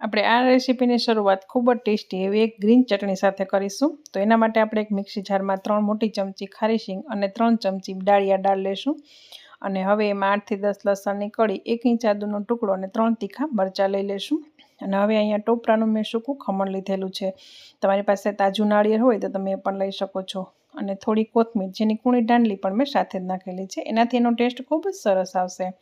આપણે આ રેસીપીની શરૂઆત ખૂબ જ ટેસ્ટી એવી એક ગ્રીન ચટણી સાથે કરીશું. તો એના માટે આપણે એક મિક્સી જારમાં ત્રણ મોટી ચમચી ખારી શીંગ અને ત્રણ ચમચી ડાળિયા દાળ લેશું. અને હવે એમાં આઠથી દસ લસણની કળી એક ઇંચ આદુનો ટુકડો અને ત્રણ તીખા મરચાં લઈ લેશું. અને હવે અહીંયા ટોપરાનું મેં સૂકું ખમણ લીધેલું છે. તમારી પાસે તાજું નાળિયેર હોય તો તમે એ પણ લઈ શકો છો. અને થોડી કોથમીર, જેની કૂણી દાંડલી પણ મેં સાથે જ નાખેલી છે. એનાથી એનો ટેસ્ટ ખૂબ જ સરસ આવશે.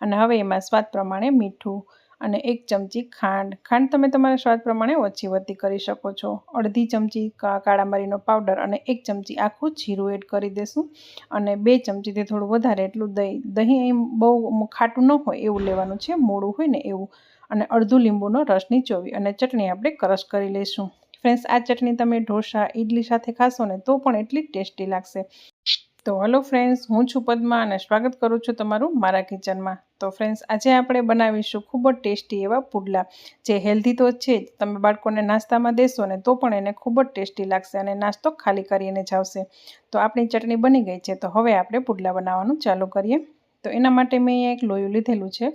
અને હવે એમાં સ્વાદ પ્રમાણે મીઠું અને એક ચમચી ખાંડ. ખાંડ તમે તમારા સ્વાદ પ્રમાણે ઓછી વધતી કરી શકો છો. અડધી ચમચી કાળા મરીનો પાવડર અને એક ચમચી આખું જીરું એડ કરી દેશું અને બે ચમચીથી થોડું વધારે એટલું દહીં. દહીં એમ બહુ ખાટું ન હોય એવું લેવાનું છે, મોડું હોય ને એવું. અને અડધું લીંબુનો રસ નીચોવી અને ચટણી આપણે કરશ કરી લઈશું. ફ્રેન્ડ્સ, આ ચટણી તમે ઢોસા ઇડલી સાથે ખાશો ને તો પણ એટલી ટેસ્ટી લાગશે. તો હલો ફ્રેન્ડ્સ, હું છું પદ્મા અને સ્વાગત કરું છું તમારું મારા કિચનમાં. તો ફ્રેન્ડ્સ, આજે આપણે બનાવીશું ખૂબ જ ટેસ્ટી એવા પુડલા. જે હેલ્ધી તો છે જ, તમે બાળકોને નાસ્તામાં દેશો ને તો પણ એને ખૂબ જ ટેસ્ટી લાગશે અને નાસ્તો ખાલી કરીને જાવશે તો આપણી ચટણી બની ગઈ છે, તો હવે આપણે પુડલા બનાવવાનું ચાલુ કરીએ. તો એના માટે મેં એક લોયું લીધેલું છે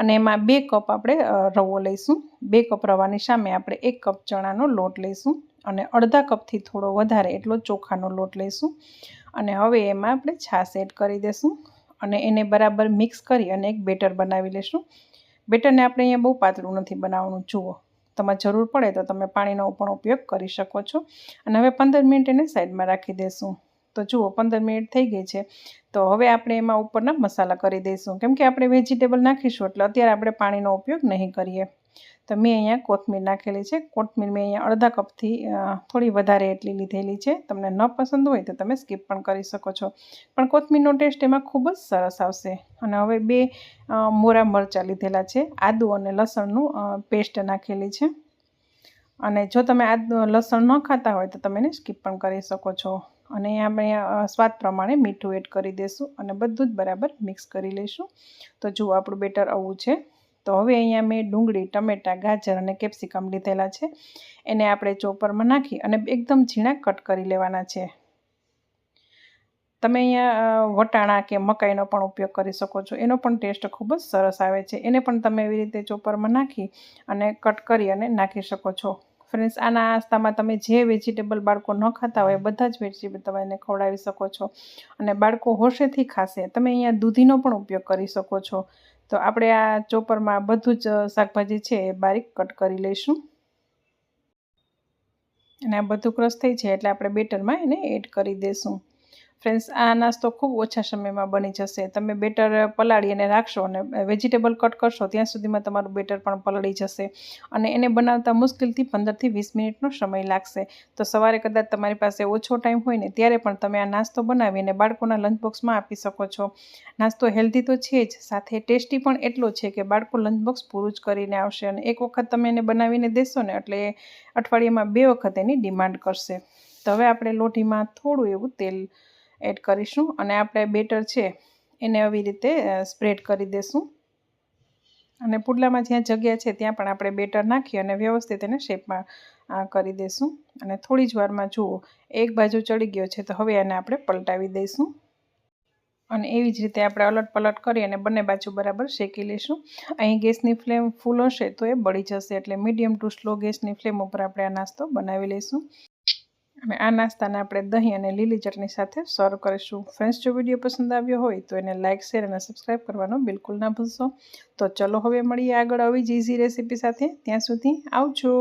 અને એમાં બે કપ આપણે રવો લઈશું. બે કપ રવાની સામે આપણે એક કપ ચણાનો લોટ લઈશું. અને અડધા કપથી થોડો વધારે એટલો ચોખાનો લોટ લઈશું. અને હવે એમાં આપણે છાશ એડ કરી દઈશું અને એને બરાબર મિક્સ કરી અને એક બેટર બનાવી લઈશું બેટરને આપણે અહીંયા બહુ પાતળું નથી બનાવવાનું. જુઓ, તમારે જરૂર પડે તો તમે પાણીનો પણ ઉપયોગ કરી શકો છો. અને હવે પંદર મિનિટ એને સાઈડમાં રાખી દઈશું તો જુઓ, પંદર મિનિટ થઈ ગઈ છે. તો હવે આપણે એમાં ઉપરના મસાલા કરી દઈશું. કેમ કે આપણે વેજીટેબલ નાખીશું, એટલે અત્યારે આપણે પાણીનો ઉપયોગ નહીં કરીએ. તો મેં અહીંયા કોથમીર નાખેલી છે. કોથમીર મેં અહીંયા અડધા કપથી થોડી વધારે એટલી લીધેલી છે. તમને ન પસંદ હોય તો તમે સ્કીપ પણ કરી શકો છો. પણ કોથમીરનો ટેસ્ટ એમાં ખૂબ જ સરસ આવશે. અને હવે બે મોરા મરચાં લીધેલા છે. આદુ અને લસણનું પેસ્ટ નાખેલી છે. અને જો તમે આ લસણ ન ખાતા હોય તો તમે એને સ્કીપ પણ કરી શકો છો. અને આપણે સ્વાદ પ્રમાણે મીઠું એડ કરી દઈશું અને બધું જ બરાબર મિક્સ કરી લઈશું તો જુઓ આપણું બેટર આવું છે. તો હવે અહીંયા મેં ડુંગળી, ટમેટાં, ગાજર અને કેપ્સિકમ લીધેલા છે. એને આપણે ચોપરમાં નાખી અને એકદમ ઝીણા કટ કરી લેવાના છે. તમે અહીંયા વટાણા કે મકાઈનો પણ ઉપયોગ કરી શકો છો. એનો પણ ટેસ્ટ ખૂબ જ સરસ આવે છે. એને પણ તમે એવી રીતે ચોપરમાં નાખી અને કટ કરી અને નાખી શકો છો. ફ્રેન્ડ્સ, આના નાસ્તામાં તમે જે વેજીટેબલ બાળકો ન ખાતા હોય બધા જ વેજીટેબલ તમે એને ખવડાવી શકો છો. અને બાળકો હોશેથી ખાશે. તમે અહીંયા દૂધીનો પણ ઉપયોગ કરી શકો છો. તો આપણે આ ચોપરમાં બધું જ શાકભાજી છે એ બારીક કટ કરી લઈશું. અને આ બધું ક્રશ થઈ છે એટલે આપણે બેટરમાં એને એડ કરી દઈશું ફ્રેન્ડ્સ આ નાસ્તો ખૂબ ઓછા સમયમાં બની જશે. તમે બેટર પલાળી અને રાખશો અને વેજીટેબલ કટ કરશો, ત્યાં સુધીમાં તમારું બેટર પણ પલળી જશે. અને એને બનાવતા મુશ્કેલથી પંદરથી વીસ મિનિટનો સમય લાગશે. તો સવારે કદાચ તમારી પાસે ઓછો ટાઈમ હોય ને, ત્યારે પણ તમે આ નાસ્તો બનાવીને બાળકોના લંચ બોક્સમાં આપી શકો છો. નાસ્તો હેલ્ધી તો છે જ, સાથે ટેસ્ટી પણ એટલો છે કે બાળકો લંચ બોક્સ પૂરું જ કરીને આવશે અને એક વખત તમે એને બનાવીને દેશો ને, એટલે અઠવાડિયામાં બે વખત એની ડિમાન્ડ કરશે. તો હવે આપણે લોઢીમાં થોડું એવું તેલ એડ કરીશું અને આપણે બેટર છે એને આવી રીતે સ્પ્રેડ કરી દઈશું અને પુડલામાં જ્યાં જગ્યા છે ત્યાં પણ આપણે બેટર નાખી અને વ્યવસ્થિત એને શેપમાં કરી દઈશું અને થોડી જ વારમાં જુઓ, એક બાજુ ચડી ગયો છે તો હવે એને આપણે પલટાવી દઈશું. અને એવી જ રીતે આપણે અલટ પલટ કરી અને બંને બાજુ બરાબર શેકી લઈશું. અહીં ગેસની ફ્લેમ ફૂલ હશે તો એ બળી જશે એટલે મીડિયમ ટુ સ્લો ગેસની ફ્લેમ ઉપર આપણે આ નાસ્તો બનાવી લઈશું. અને આ નાસ્તાને આપણે દહીં અને લીલી ચટણી સાથે સર્વ કરીશું. ફ્રેન્ડ્સ જો વીડિયો પસંદ આવ્યો હોય તો એને લાઇક શેર અને સબસ્ક્રાઈબ કરવાનો બિલકુલ ના ભૂલશો. તો ચલો હવે મળીએ આગળ આવી જ ઇઝી રેસીપી સાથે. ત્યાં સુધી આવજો.